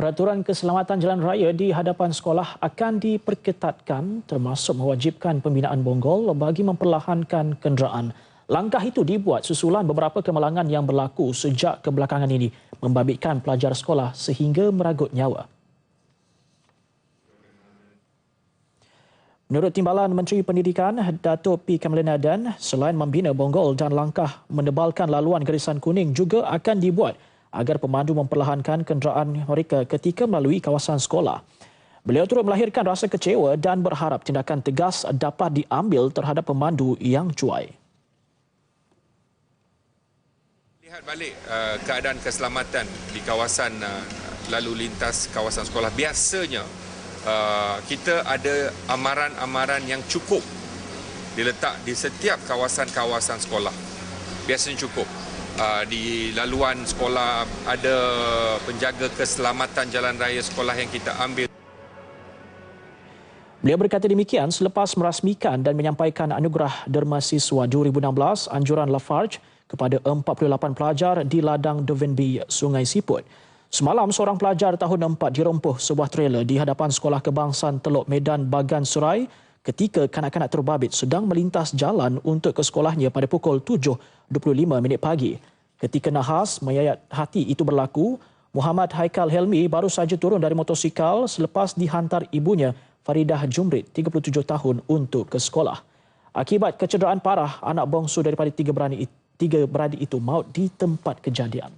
Peraturan keselamatan jalan raya di hadapan sekolah akan diperketatkan termasuk mewajibkan pembinaan bonggol bagi memperlahankan kenderaan. Langkah itu dibuat susulan beberapa kemalangan yang berlaku sejak kebelakangan ini membabitkan pelajar sekolah sehingga meragut nyawa. Menurut Timbalan Menteri Pendidikan Datuk P. Kamalenadan, selain membina bonggol dan langkah menebalkan laluan garisan kuning juga akan dibuat agar pemandu memperlahankan kenderaan mereka ketika melalui kawasan sekolah. Beliau turut melahirkan rasa kecewa dan berharap tindakan tegas dapat diambil terhadap pemandu yang cuai. Lihat balik uh, keadaan keselamatan di kawasan uh, lalu lintas kawasan sekolah. Biasanya uh, kita ada amaran-amaran yang cukup diletak di setiap kawasan-kawasan sekolah. Biasanya cukup. Uh, di laluan sekolah ada penjaga keselamatan jalan raya sekolah yang kita ambil. Beliau berkata demikian selepas merasmikan dan menyampaikan anugerah Derma Siswa 2016 anjuran Lafarge kepada 48 pelajar di ladang Dovenby, Sungai Siput. Semalam seorang pelajar tahun 4 dirempuh sebuah trailer di hadapan Sekolah Kebangsaan Teluk Medan Bagan Surai ketika kanak-kanak terbabit sedang melintas jalan untuk ke sekolahnya pada pukul 7.25 minit pagi. Ketika nahas mayat hati itu berlaku, Muhammad Haikal Helmi baru saja turun dari motosikal selepas dihantar ibunya Faridah Jumrit, 37 tahun untuk ke sekolah. Akibat kecederaan parah, anak bongsu daripada tiga beradik, tiga beradik itu maut di tempat kejadian.